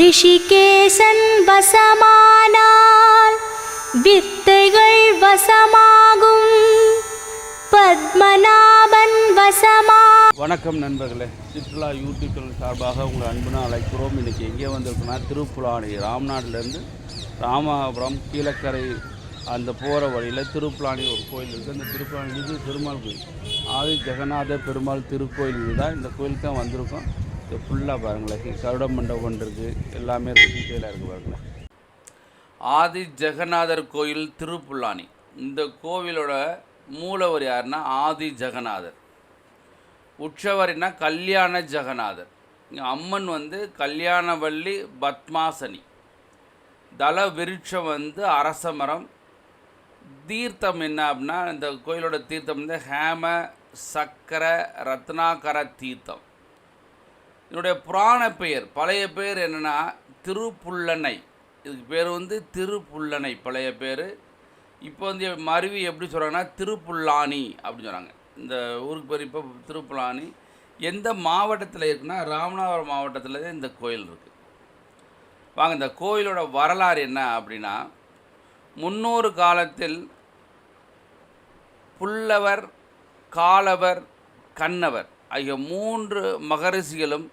ரிஷிகேசன் வசமானால் வித்தைகள் வசமாகும். பத்மநாபன் வசமா வணக்கம் நண்பர்களே. சுற்றுலா யூடியூப் சேனல் சார்பாக உங்களை அன்புனா அழைக்கிறோம். இன்றைக்கி எங்கே வந்திருக்குன்னா திருப்புலானி ராம்நாட்டிலேருந்து ராமாபுரம் கீழக்கரை அந்த போகிற வழியில் திருப்புலானி ஒரு கோயில் இருக்குது அந்த திருப்புலானி இது பெருமாள் கோயில். ஆதி ஜெகநாத பெருமாள் திருக்கோயில் தான் இந்த கோயிலுக்கு தான் வந்திருக்கோம். இது ஃபுல்லாக பாருங்களேன் கருட மண்டபம் இருக்குது எல்லாமே டீட்டெயிலாக இருக்குது பாருங்களேன் ஆதி ஜெகநாதர் கோயில் திருப்புல்லானி இந்த கோவிலோட மூலவர் யாருன்னா ஆதி ஜெகநாதர். உற்சவர்னா கல்யாண ஜெகநாதர். இங்கே அம்மன் வந்து கல்யாணவள்ளி பத்மாசனி. தல விருட்சம் வந்து அரசமரம் தீர்த்தம் என்ன அப்படின்னா இந்த கோயிலோட தீர்த்தம் வந்து ஹேம சக்கர ரத்னாகர தீர்த்தம். என்னுடைய புராண பெயர் பழைய பெயர் என்னென்னா திருப்புள்ளனை. இதுக்கு பேர் வந்து திருப்புள்ளனை பழைய பேர். இப்போ வந்து மருவி எப்படி சொல்கிறாங்கன்னா திருப்புல்லானி அப்படின்னு சொல்கிறாங்க இந்த ஊருக்கு பேர் இப்போ திருப்புல்லானி எந்த மாவட்டத்தில் இருக்குன்னா ராமநாதபுரம் மாவட்டத்தில் தான் இந்த கோயில் இருக்குது வாங்க இந்த கோயிலோட வரலாறு என்ன அப்படின்னா முன்னொரு காலத்தில் புல்லவர் காலவர் கண்ணவர் ஆகிய மூன்று மகரிஷிகளும்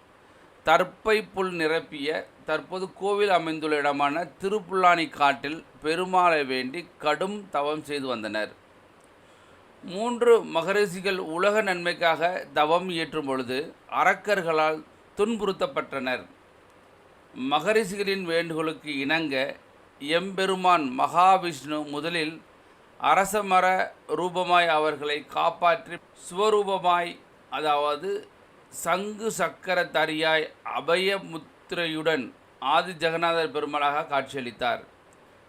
தற்பை புல் நிரப்பிய தற்போது கோவில் அமைந்துள்ள இடமான திருப்புல்லானி காட்டில் பெருமாளை வேண்டி கடும் தவம் செய்து வந்தனர். மூன்று மகரிஷிகள் உலக நன்மைக்காக தவம் இயற்றும் பொழுது அரக்கர்களால் துன்புறுத்தப்பட்டனர். மகரிஷிகளின் வேண்டுகோளுக்கு இணங்க எம்பெருமான் மகாவிஷ்ணு முதலில் அரசமர ரூபமாய் அவர்களை காப்பாற்றி சுவரூபமாய் அதாவது சங்கு சக்கர தரியாய் அபயமுத்திரையுடன் ஆதி ஜெகநாதர் பெருமாளாக காட்சியளித்தார்.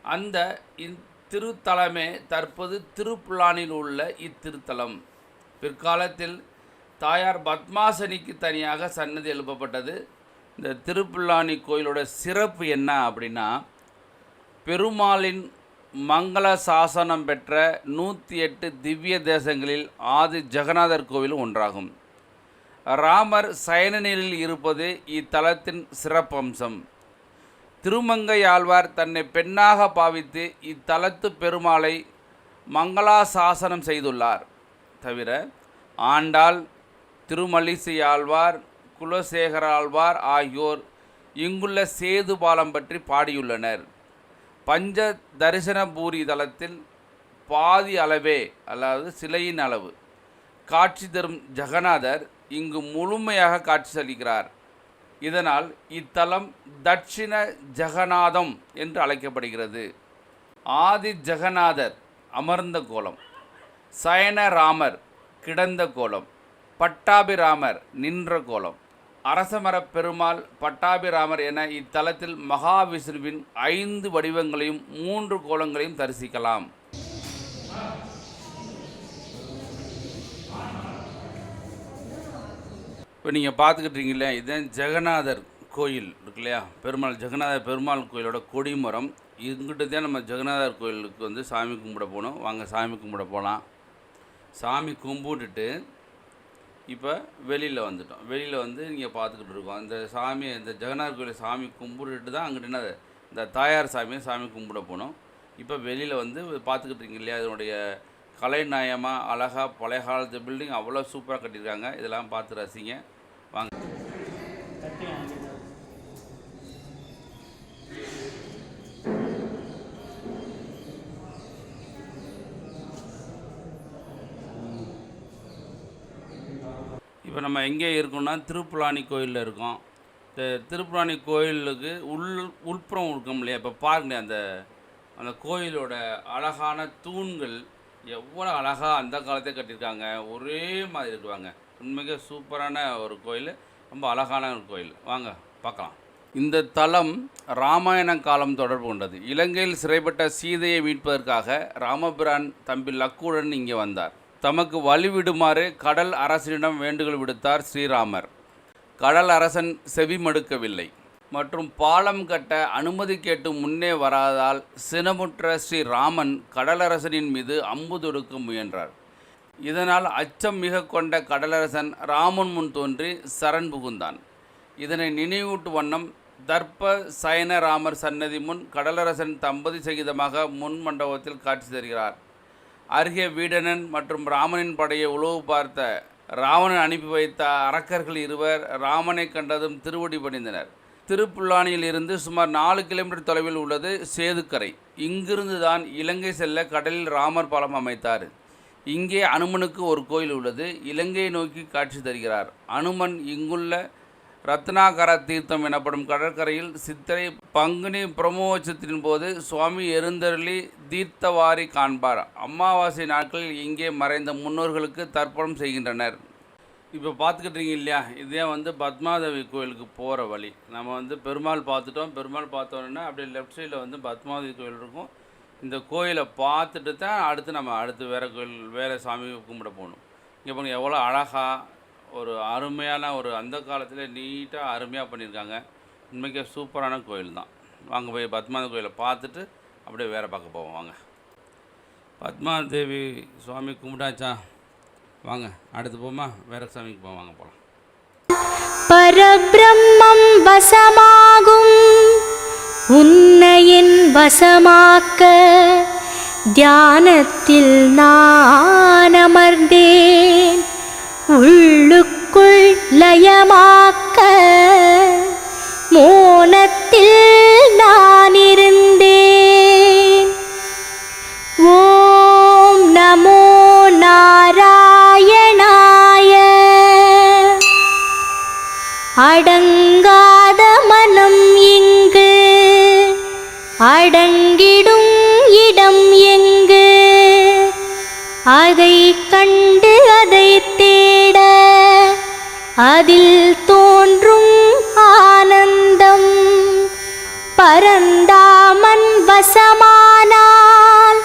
அந்த இத்திருத்தலமே தற்போது திருப்புலானில் உள்ள இத்திருத்தலம். பிற்காலத்தில் தாயார் பத்மாசனிக்கு தனியாக சன்னதி எழுப்பப்பட்டது. இந்த திருப்புல்லானி கோயிலோட சிறப்பு என்ன அப்படின்னா பெருமாளின் மங்கள சாசனம் பெற்ற நூற்றி எட்டு திவ்ய தேசங்களில் ஆதி ஜெகநாதர் கோவிலும் ஒன்றாகும். ராமர் சயனநிலையில் இருப்பது இத்தலத்தின் சிறப்பம்சம். திருமங்கையாழ்வார் தன்னை பெண்ணாக பாவித்து இத்தலத்து பெருமாளை மங்களாசாசனம் செய்துள்ளார். தவிர ஆண்டாள் திருமலிசை ஆழ்வார் குலசேகர ஆழ்வார் ஆகியோர் இங்குள்ள சேது பாலம் பற்றி பாடியுள்ளனர். பஞ்ச தரிசன பூரி தலத்தில் பாதி அளவே அதாவது சிலையின் அளவு காட்சி தரும் ஜெகநாதர் இங்கு முழுமையாக காட்சி அளிக்கிறார். இதனால் இத்தலம் தட்சிண ஜெகநாதம் என்று அழைக்கப்படுகிறது. ஆதி ஜெகநாதர் அமர்ந்த கோலம் சயனராமர் கிடந்த கோலம் பட்டாபிராமர் நின்ற கோலம் அரசமரப் பெருமாள் பட்டாபிராமர் என இத்தலத்தில் மகாவிஷ்ணுவின் ஐந்து வடிவங்களையும் மூன்று கோலங்களையும் தரிசிக்கலாம். இப்போ நீங்கள் பார்த்துக்கிட்டீங்களே இதுதான் ஜெகநாதர் கோயில் இருக்கு இல்லையா? பெருமாள் ஜெகநாதர் பெருமாள் கோயிலோட கொடிமரம். இங்கிட்டு தான் நம்ம ஜெகநாதர் கோயிலுக்கு வந்து சாமி கும்பிட போகணும் வாங்க சாமி கும்பிட போகலாம் சாமி கும்பிட்டுட்டு இப்போ வெளியில் வந்துட்டோம். வெளியில் வந்து நீங்கள் பார்த்துக்கிட்டு இருக்கோம். இந்த சாமி இந்த ஜெகநாதர் கோயில் சாமி கும்பிட்டுட்டு தான் அங்கிட்டு என்ன இந்த தாயார் சாமியை சாமி கும்பிட போனோம். இப்போ வெளியில் வந்து பார்த்துக்கிட்டு இருக்கீங்க இல்லையா அதனுடைய கலைநயமாக அழகாக பழைய காலத்து பில்டிங் அவ்வளோ சூப்பராக கட்டியிருக்காங்க. இதெல்லாம் பார்த்து ரசிங்க. வாங்க. இப்போ நம்ம எங்கே இருக்கோம்னா திருப்புலானி கோயிலில் இருக்கோம். இந்த திருப்புலானி கோயிலுக்கு உள் உள்புறம் இருக்கும் இல்லையா? இப்போ பாருங்க அந்த அந்த கோயிலோட அழகான தூண்கள் எவ்வளோ அழகாக அந்த காலத்தே கட்டியிருக்காங்க. ஒரே மாதிரி இருக்குவாங்க. உண்மைக்கு சூப்பரான ஒரு கோயில் ரொம்ப அழகான ஒரு கோயில். வாங்க பார்க்கலாம். இந்த தலம் ராமாயண காலம் தொடர்பு கொண்டது. இலங்கையில் சிறைப்பட்ட சீதையை மீட்பதற்காக ராமபிரான் தம்பி லக்குடன் இங்கே வந்தார். தமக்கு வழிவிடுமாறு கடல் அரசனிடம் வேண்டுகோள் விடுத்தார் ஸ்ரீராமர். கடல் அரசன் செவிமடுக்கவில்லை மற்றும் பாலம் கட்ட அனுமதி கேட்டு முன்னே வராதால் சினமுற்ற ஸ்ரீராமன் கடலரசனின் மீது அம்பு தொடுக்க முயன்றார். இதனால் அச்சம் மிக கொண்ட கடலரசன் ராமன் முன் தோன்றி சரண் புகுந்தான். இதனை நினைவூட்டு வண்ணம் தர்ப்ப சயன ராமர் சன்னதி முன் கடலரசன் தம்பதி சகிதமாக முன் மண்டபத்தில் காட்சி தருகிறார். அருகே வீடனன் மற்றும் ராமனின் படையை உளவு பார்த்த ராவணன் அனுப்பி வைத்த அரக்கர்கள் இருவர் ராமனை கண்டதும் திருவடி பணிந்தனர். திருப்புல்லானியில் இருந்து சுமார் நாலு கிலோமீட்டர் தொலைவில் உள்ளது சேதுக்கரை. இங்கிருந்து தான் இலங்கை செல்ல கடலில் ராமர் பாலம் அமைத்தார். இங்கே அனுமனுக்கு ஒரு கோயில் உள்ளது. இலங்கையை நோக்கி காட்சி தருகிறார். அனுமன் இங்குள்ள ரத்னாகர தீர்த்தம் எனப்படும் கடற்கரையில் சித்திரை பங்குனி பிரமோற்சவத்தின் போது சுவாமி எருந்தருளி தீர்த்தவாரி காண்பார். அமாவாசை நாட்களில் இங்கே மறைந்த முன்னோர்களுக்கு தர்ப்பணம் செய்கின்றனர். இப்போ பார்த்துக்கிட்டீங்க இல்லையா? இதே வந்து பத்மாதேவி கோயிலுக்கு போகிற வழி. நம்ம வந்து பெருமாள் பார்த்துட்டோம். பெருமாள் பார்த்தோன்னா அப்படியே லெஃப்ட் சைடில் வந்து பத்மாதேவி கோயில் இருக்கும். இந்த கோயிலை பார்த்துட்டு தான் அடுத்து நம்ம அடுத்து வேறு கோயில் வேறு சாமி கும்பிட போகணும். இங்கே பாருங்க எவ்வளோ அழகாக ஒரு அருமையான ஒரு அந்த காலத்தில் நீட்டாக அருமையாக பண்ணியிருக்காங்க. உண்மைக்கே சூப்பரான கோயில் தான். வாங்க போய் பத்மாவதி கோயிலை பார்த்துட்டு அப்படியே வேறு பார்க்க போவோம். வாங்க. பத்மாதேவி சுவாமி கும்பிட்டாச்சா? வாங்க அடுத்து போமா? வேறு சாமிக்கு போவோம். வாங்க போகலாம் பரபிரம்மம் வசமாகும். உன்னையின் வசமாக்க தியானத்தில் நான் அமர்ந்தேன் உள்ளுக்குள் லயமாக்க மோனத்தில் நான் அதில் தோன்றும் ஆனந்தம். பரந்தாமன் வசமானால்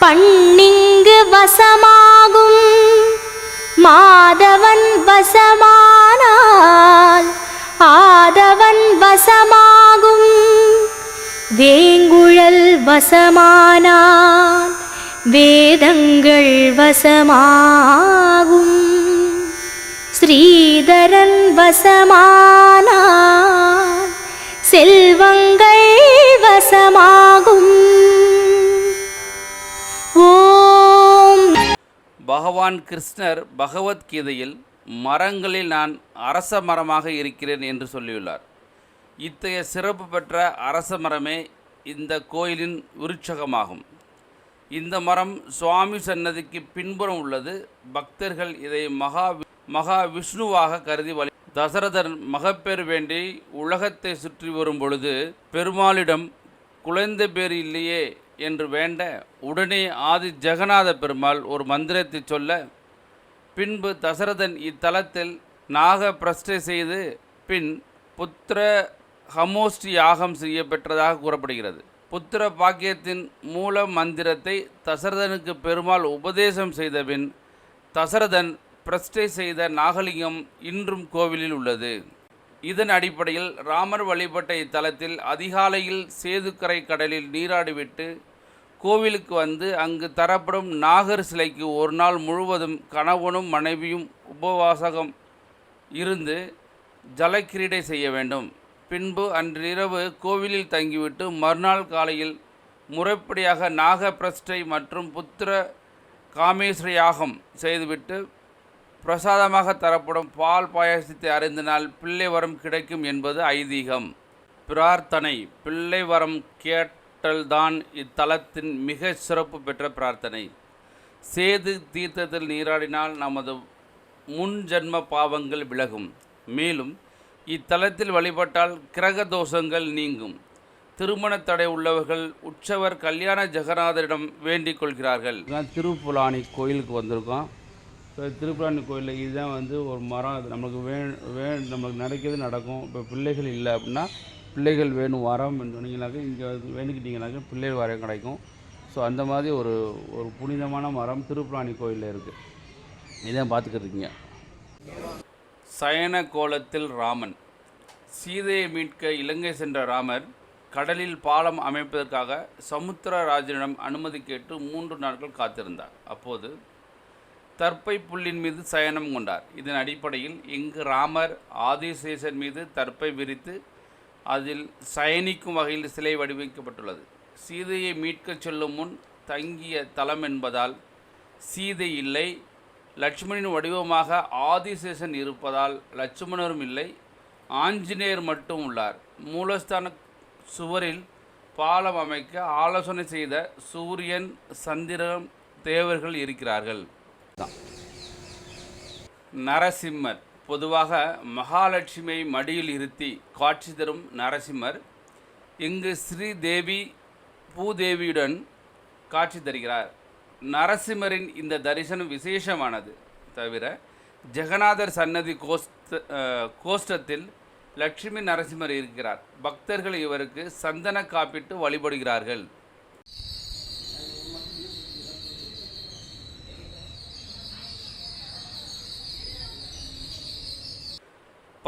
பண்ணிங்கு வசமாகும். மாதவன் வசமானால் ஆதவன் வசமாகும். வேங்குழல் வசமானால் வேதங்கள் வசமாகும். ஸ்ரீதர் வசமானால் செல்வங்கள் வசமாகும். ஓம். பகவான் கிருஷ்ணர் பகவத்கீதையில் மரங்களில் நான் அரச மரமாக இருக்கிறேன் என்று சொல்லியுள்ளார். இத்தகைய சிறப்பு பெற்ற அரச மரமே இந்த கோயிலின் விருட்சகமாகும். இந்த மரம் சுவாமி சன்னதிக்கு பின்புறம் உள்ளது. பக்தர்கள் இதை மகா மகா விஷ்ணுவாக கருதி வழி தசரதன் மகப்பேறு வேண்டி உலகத்தை சுற்றி வரும் பொழுது பெருமாளிடம் குழந்தை பேர் இல்லையே என்று வேண்ட உடனே ஆதி ஜெகநாத பெருமாள் ஒரு மந்திரத்தை சொல்ல பின்பு தசரதன் இத்தலத்தில் நாக பிரஷ்டை செய்து பின் புத்திர ஹமோஷ்டி யாகம் செய்ய பெற்றதாக கூறப்படுகிறது. புத்திர பாக்கியத்தின் மூல மந்திரத்தை தசரதனுக்கு பெருமாள் உபதேசம் செய்தபின் தசரதன் பிரஷ்டை செய்த நாகலிங்கம் இன்றும் கோவிலில் உள்ளது. இதன் அடிப்படையில் ராமர் வழிபட்ட இத்தலத்தில் அதிகாலையில் சேதுக்கரை கடலில் நீராடிவிட்டு கோவிலுக்கு வந்து அங்கு தரப்படும் நாகர் சிலைக்கு ஒரு நாள் முழுவதும் கணவனும் மனைவியும் உபவாசகம் இருந்து ஜலக்கிரீடை செய்ய வேண்டும். பின்பு அன்றிரவு கோவிலில் தங்கிவிட்டு மறுநாள் காலையில் முறைப்படியாக நாகப்பிரஷ்டை மற்றும் புத்திர காமேஸ்வர யாகம் செய்துவிட்டு பிரசாதமாக தரப்படும் பால் பாயாசத்தை அறிந்தனால் பிள்ளை வரம் கிடைக்கும் என்பது ஐதீகம். பிரார்த்தனை பிள்ளை வரம் கேட்டல்தான் இத்தலத்தின் மிக சிறப்பு பெற்ற பிரார்த்தனை. சேது தீர்த்தத்தில் நீராடினால் நமது முன்ஜன்ம பாவங்கள் விலகும். மேலும் இத்தலத்தில் வழிபட்டால் கிரக தோஷங்கள் நீங்கும். திருமண தடை உள்ளவர்கள் உற்சவர் கல்யாண ஜெகநாதரிடம் வேண்டிக் கொள்கிறார்கள். திருப்புலானி கோயிலுக்கு வந்திருக்கோம். இப்போ திருப்புராணி கோயிலில் இதுதான் வந்து ஒரு மரம். அது நமக்கு வே வே நமக்கு நினைக்கிறது நடக்கும். இப்போ பிள்ளைகள் இல்லை அப்படின்னா பிள்ளைகள் வேணும் வரம் சொன்னீங்கனாக்கா இங்கே வேண்டிக்கிட்டீங்கனாக்கா பிள்ளைகள் வரம் கிடைக்கும். ஸோ அந்த மாதிரி ஒரு ஒரு புனிதமான மரம் திருப்புராணி கோயிலில் இருக்குது இதான் பார்த்துக்கிட்டு சயன கோலத்தில் ராமன். சீதையை மீட்க இலங்கை சென்ற ராமர் கடலில் பாலம் அமைப்பதற்காக சமுத்திரராஜனிடம் அனுமதி கேட்டு மூன்று நாட்கள் காத்திருந்தார். அப்போது தற்பை புல்லின் மீது சயனம் கொண்டார். இதன் அடிப்படையில் இங்கு ராமர் ஆதிசேஷன் மீது தற்பை விரித்து அதில் சயனிக்கும் வகையில் சிலை வடிவமைக்கப்பட்டுள்ளது சீதையை மீட்கச் செல்லும் முன் தங்கிய தலம் என்பதால் சீதை இல்லை. லட்சுமணனின் வடிவமாக ஆதிசேஷன் இருப்பதால் லட்சுமணரும் இல்லை. ஆஞ்சநேயர் மட்டும் உள்ளார். மூலஸ்தான சுவரில் பாலம் அமைக்க ஆலோசனை செய்த சூரியன் சந்திரன் தேவர்கள் இருக்கிறார்கள். நரசிம்மர் பொதுவாக மகாலட்சுமியை மடியில் இருத்தி காட்சி தரும் நரசிம்மர் இங்கு ஸ்ரீதேவி பூதேவியுடன் காட்சி தருகிறார். நரசிம்மரின் இந்த தரிசனம் விசேஷமானது. தவிர ஜெகநாதர் சன்னதி கோஸ்த கோஷ்டத்தில் லட்சுமி நரசிம்மர் இருக்கிறார். பக்தர்கள் இவருக்கு சந்தன காப்பிட்டு வழிபடுகிறார்கள்.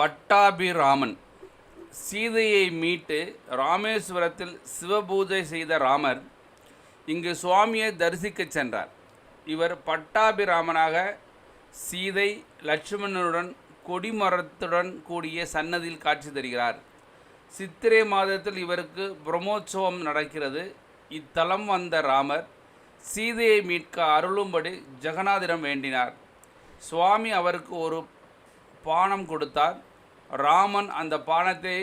பட்டாபிராமன். சீதையை மீட்டு ராமேஸ்வரத்தில் சிவபூஜை செய்த ராமர் இங்கு சுவாமியை தரிசிக்கச் சென்றார். இவர் பட்டாபிராமனாக சீதை லட்சுமணனுடன் கொடிமரத்துடன் கூடிய சன்னதியில் காட்சி தருகிறார். சித்திரை மாதத்தில் இவருக்கு பிரம்மோற்சவம் நடக்கிறது. இத்தலம் வந்த ராமர் சீதையை மீட்க அருளும்படி ஜெகநாதிடம் வேண்டினார். சுவாமி அவருக்கு ஒரு பானம் கொடுத்தார். ராமன் அந்த பானத்தை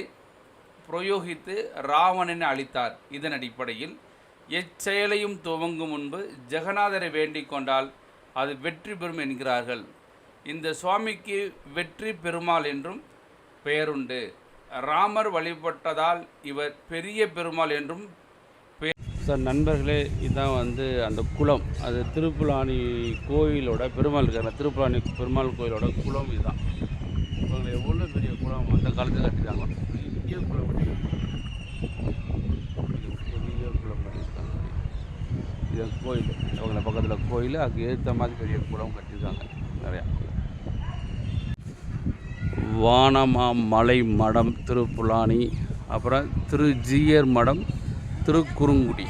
பிரயோகித்து ராவணனை அழித்தார். இதன் அடிப்படையில் எச்செயலையும் துவங்கும் முன்பு ஜெகநாதரை வேண்டிக் கொண்டால் அது வெற்றி பெறும் என்கிறார்கள். இந்த சுவாமிக்கு வெற்றி பெருமாள் என்றும் பெயருண்டு. ராமர் வழிபட்டதால் இவர் பெரிய பெருமாள் என்றும் சார் நண்பர்களே இதுதான் வந்து அந்த குளம். அது திருப்புலானி கோயிலோட பெருமாள் இருக்கிற திருப்புலானி பெருமாள் கோயிலோட குளம் இதுதான். இவங்க எவ்வளோ பெரிய குளம் அந்த காலத்தில் கட்டிட்டாங்க? பெரிய குளம் பெரிய குளம் கட்டியிருக்காங்க. இது கோயில். அவங்கள பக்கத்தில் கோயில் அதுக்கு ஏற்ற மாதிரி பெரிய குளம் கட்டியிருக்காங்க நிறையா. வானமா மலை மடம் திருப்புலானி அப்புறம் திரு ஜியர் மடம் திருக்குறுங்குடி.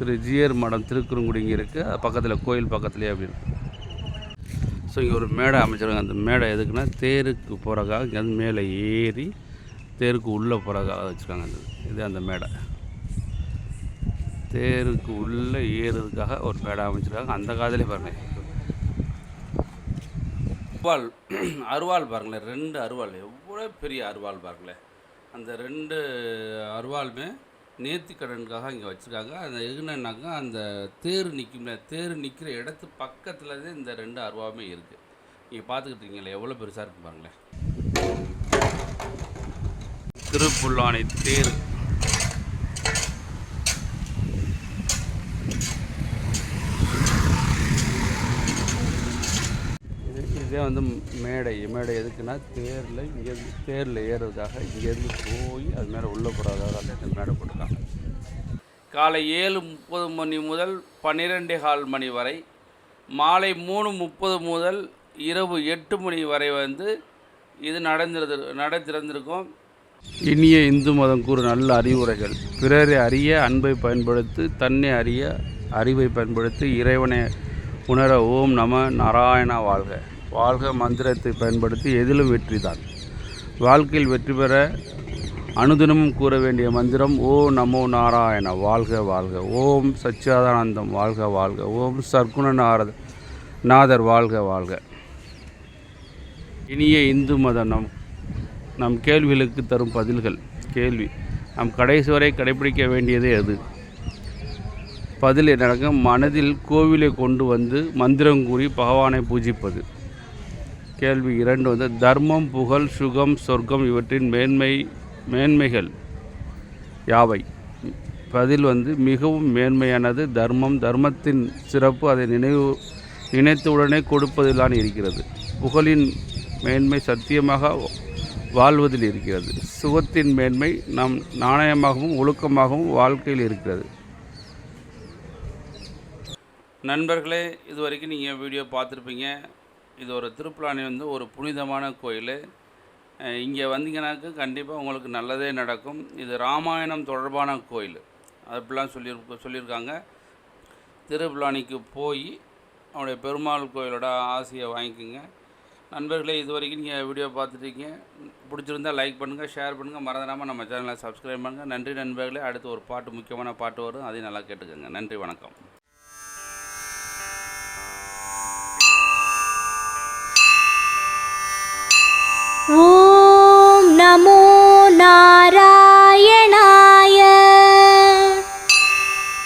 திரு ஜியர் மடம் திருக்குறுங்குடி இங்கே இருக்குது அது பக்கத்தில் கோயில் பக்கத்துலேயே அப்படி இருக்குது ஸோ இங்கே ஒரு மேடை அமைச்சிருக்காங்க. அந்த மேடை எதுக்குன்னா தேருக்கு போகிறக்காக இங்கேருந்து மேலே ஏறி தேருக்கு உள்ளே போகிறக்காக வச்சுருக்காங்க அந்த இது அந்த மேடை. தேருக்கு உள்ளே ஏறுறதுக்காக ஒரு மேடை அமைச்சிருக்காங்க. அந்த காலத்திலே பாருங்கள் அருவாள் அருவாள் பாருங்களேன். ரெண்டு அருவாள். எவ்வளோ பெரிய அருவாள் பாருங்களேன். அந்த ரெண்டு அருவாளுமே நேர்த்திக்கடனுக்காக இங்கே வச்சுருக்காங்க. அந்த எதுனாக்கா அந்த தேர் நிற்கும்ல தேர் நிற்கிற இடத்து பக்கத்தில் தான் இந்த ரெண்டு அருவாவுமே இருக்குது நீங்கள் பார்த்துக்கிட்டு எவ்வளோ பெருசாக இருக்கு பாருங்களேன். திருப்புல்லானை தேர் இது வந்து மேடை மேடை எதுக்குன்னா தேரில் இங்கேருந்து தேரில் ஏறுறதுக்காக இங்கேருந்து போய் அது மேலே உள்ளே போகிறதுக்காக அந்த மேடை போட்டிருக்காங்க. காலை ஏழு முப்பது மணி முதல் பன்னிரெண்டே கால் மணி வரை மாலை மூணு முப்பது முதல் இரவு எட்டு மணி வரை வந்து இது நடந்திருது நட திறந்திருக்கும். இனிய இந்து மதம் கூறு நல்ல அறிவுரைகள். பிறரை அறிய அன்பை பயன்படுத்தி தன்னை அறிய அறிவை பயன்படுத்தி இறைவனை உணர ஓம் நம நாராயணா வாழ்க. வாழ்க மந்திரத்தை பயன்படுத்தி எதிலும் வெற்றிதான். வாழ்க்கையில் வெற்றி பெற அனுதினமும் கூற வேண்டிய மந்திரம் ஓ நமோ நாராயண வாழ்க வாழ்க. ஓம் சச்சிதானந்தம் வாழ்க வாழ்க. ஓம் சர்க்குண நாரத நாதர் வாழ்க வாழ்க. இனிய இந்து மதம் நம் நம் கேள்விகளுக்கு தரும் பதில்கள் கேள்வி. நம் கடைசி வரை கடைபிடிக்க வேண்டியதே அது. பதில் என்னங்க மனதில் கோவிலை கொண்டு வந்து மந்திரம் கூறி பகவானை பூஜிப்பது. கேள்வி இரண்டு வந்து தர்மம் புகழ் சுகம் சொர்க்கம் இவற்றின் மேன்மை மேன்மைகள் யாவை? பதில் வந்து மிகவும் மேன்மையானது தர்மம். தர்மத்தின் சிறப்பு அதை நினைவு நினைத்தவுடனே கொடுப்பதில்தான் இருக்கிறது. புகழின் மேன்மை சத்தியமாக வாழ்வதில் இருக்கிறது. சுகத்தின் மேன்மை நம் நாணயமாகவும் ஒழுக்கமாகவும் வாழ்க்கையில் இருக்கிறது. நண்பர்களே இது வரைக்கும் நீங்கள் வீடியோ பார்த்துருப்பீங்க. இது ஒரு திருப்பலானி வந்து ஒரு புனிதமான கோயில். இங்கே வந்தீங்கன்னாக்க கண்டிப்பாக உங்களுக்கு நல்லதே நடக்கும். இது ராமாயணம் தொடர்பான கோயில். அப்படிலாம் சொல்லி சொல்லியிருக்காங்க. திருப்பலானிக்கு போய் அவனுடைய பெருமாள் கோயிலோட ஆசையை வாங்கிக்கோங்க. நண்பர்களே இது வரைக்கும் நீங்கள் வீடியோ பார்த்துட்டீங்க பிடிச்சிருந்தா லைக் பண்ணுங்கள் ஷேர் பண்ணுங்கள் மறந்துடாமல் நம்ம சேனலை சப்ஸ்கிரைப் பண்ணுங்கள் நன்றி நண்பர்களே. அடுத்து ஒரு பாட்டு முக்கியமான பாட்டு வரும். அதையும் நல்லா கேட்டுக்கோங்க. நன்றி வணக்கம். ॐ नमो नारायणाय।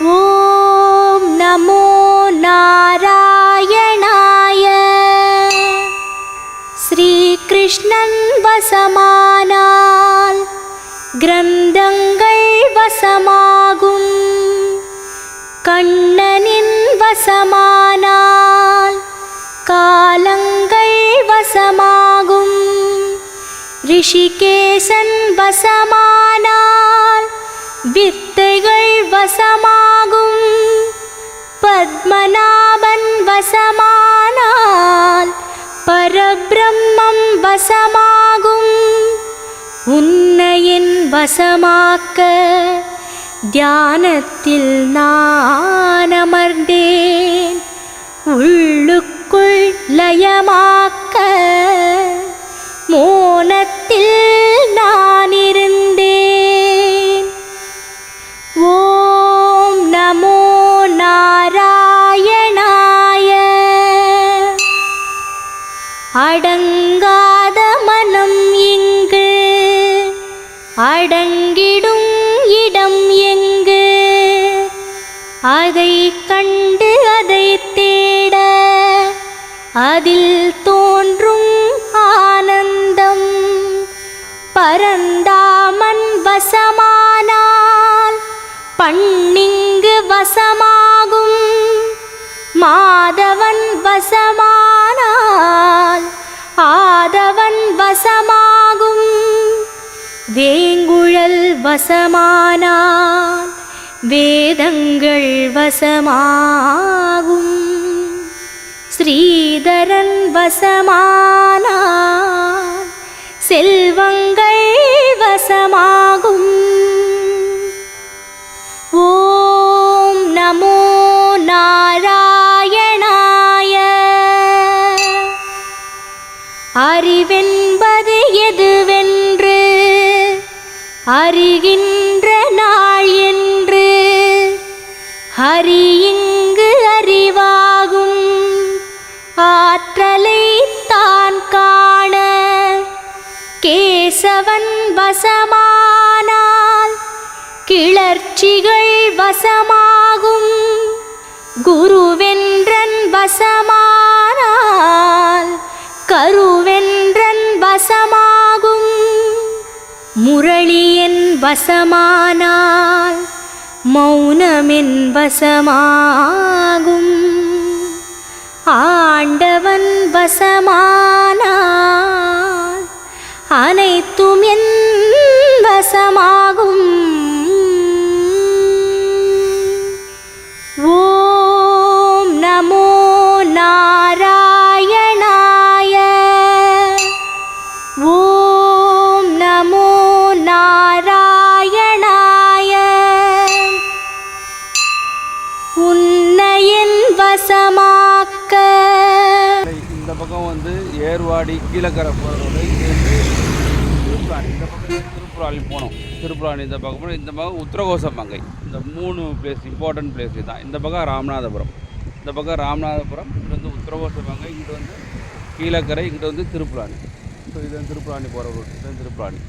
ॐ नमो नारायणाय। श्रीकृष्णन् वसमा ரிஷிகேசன் வசமானால் வித்தைகள் வசமாகும். பத்மநாபன் வசமானால் பரபிரம்மம் வசமாகும். உன்னையின் வசமாக்க தியானத்தில் நான் அமர்ந்தேன் உள்ளுக்குள் லயமாக்க மோன மோனத்தில் நான் இருந்த வேங்குழல் வசமானால் வேதங்கள் வசமாகும். ஸ்ரீதரன் வசமானால் செல்வங்கள் வசமாகும். ஓ ஹரி இங்கு அறிவாகும். ஆற்றலை தான் காண கேசவன் வசமானால் கிளர்ச்சிகள் வசமாகும். குருவென்றன் வசமானால் கருவென்றன் வசமாகும். முரளியன் வசமானால் மௌனமென் வசமாகும். ஆண்டவன் வசமானால் அனைத்தும் என் வசமா கீழக்கரை கீழக்கரை ரோடு இங்கேருந்து திருப்புராணி இந்த பக்கம் திருப்புராணி போனோம். திருப்புராணி இந்த பக்கம் போனோம். இந்த பக்கம் உத்தரகோசம்பங்கை இந்த மூணு பிளேஸ் இம்பார்ட்டன்ட் பிளேஸ் தான் இந்த பக்கம் ராமநாதபுரம். இந்த பக்கம் ராமநாதபுரம் இங்கே வந்து உத்தரகோச மங்கை இங்கிட்டு வந்து கீழக்கரை இங்கிட்ட வந்து திருப்புராணி ஸோ இது திருப்புராணி போகிற ரூட் இதுதான் திருப்புராணி